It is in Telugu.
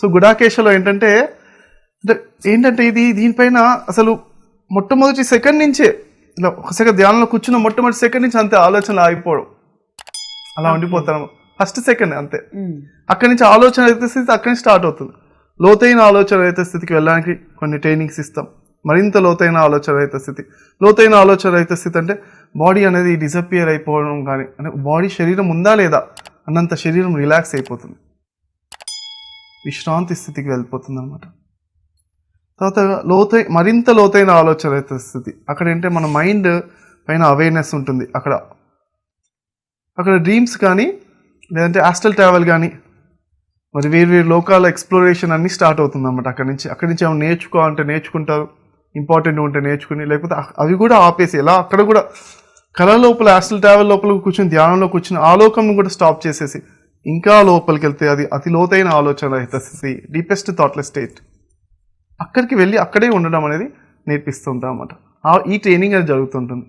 సో గుడాకేశలో ఏంటంటే అంటే ఏంటంటే ఇది దీనిపైన అసలు మొట్టమొదటి సెకండ్ నుంచే ఇలా ఒక సెకండ్ ధ్యానంలో కూర్చున్న మొట్టమొదటి సెకండ్ నుంచి అంతే ఆలోచనలు ఆగిపోవడం. అలా ఉండిపోతాను ఫస్ట్ సెకండ్ అంతే. అక్కడి నుంచి ఆలోచన అయితే స్థితి అక్కడి నుంచి స్టార్ట్ అవుతుంది. లోతైన ఆలోచన రహిత స్థితికి వెళ్ళడానికి కొన్ని ట్రైనింగ్స్ ఇస్తాం. మరింత లోతైన ఆలోచన రహిత స్థితి. లోతైన ఆలోచన రహిత స్థితి అంటే బాడీ అనేది డిసపియర్ అయిపోవడం కానీ అంటే బాడీ శరీరం ఉందా లేదా అన్నంత శరీరం రిలాక్స్ అయిపోతుంది. విశ్రాంతి స్థితికి వెళ్ళిపోతుంది అనమాట తర్వాత లోతై మరింత లోతైన ఆలోచన అయితే స్థితి. అక్కడ ఏంటంటే మన మైండ్ పైన అవేర్నెస్ ఉంటుంది. అక్కడ అక్కడ డ్రీమ్స్ కానీ లేదంటే ఆస్టల్ ట్రావెల్ కానీ మరి వేరు వేరు లోకాల ఎక్స్ప్లోరేషన్ అన్నీ స్టార్ట్ అవుతుంది అనమాట అక్కడ నుంచి. అక్కడి నుంచి ఏమైనా నేర్చుకోవాలంటే నేర్చుకుంటారు. ఇంపార్టెంట్ ఉంటే నేర్చుకుని లేకపోతే అవి కూడా ఆపేసి ఎలా అక్కడ కూడా కళ లోపల ఆస్టల్ ట్రావెల్ లోపల కూర్చొని ధ్యానంలో కూర్చుని ఆ లోకంను కూడా స్టాప్ చేసేసి ఇంకా లోపలికి వెళ్తే అది అతి లోతైన ఆలోచన రహిత స్థితి డీపెస్ట్ థాట్లెస్ స్టేట్ అక్కడికి వెళ్ళి అక్కడే ఉండడం అనేది నేర్పిస్తుంటాం అన్నమాట ఈ ట్రైనింగ్ అనేది జరుగుతుంటుంది.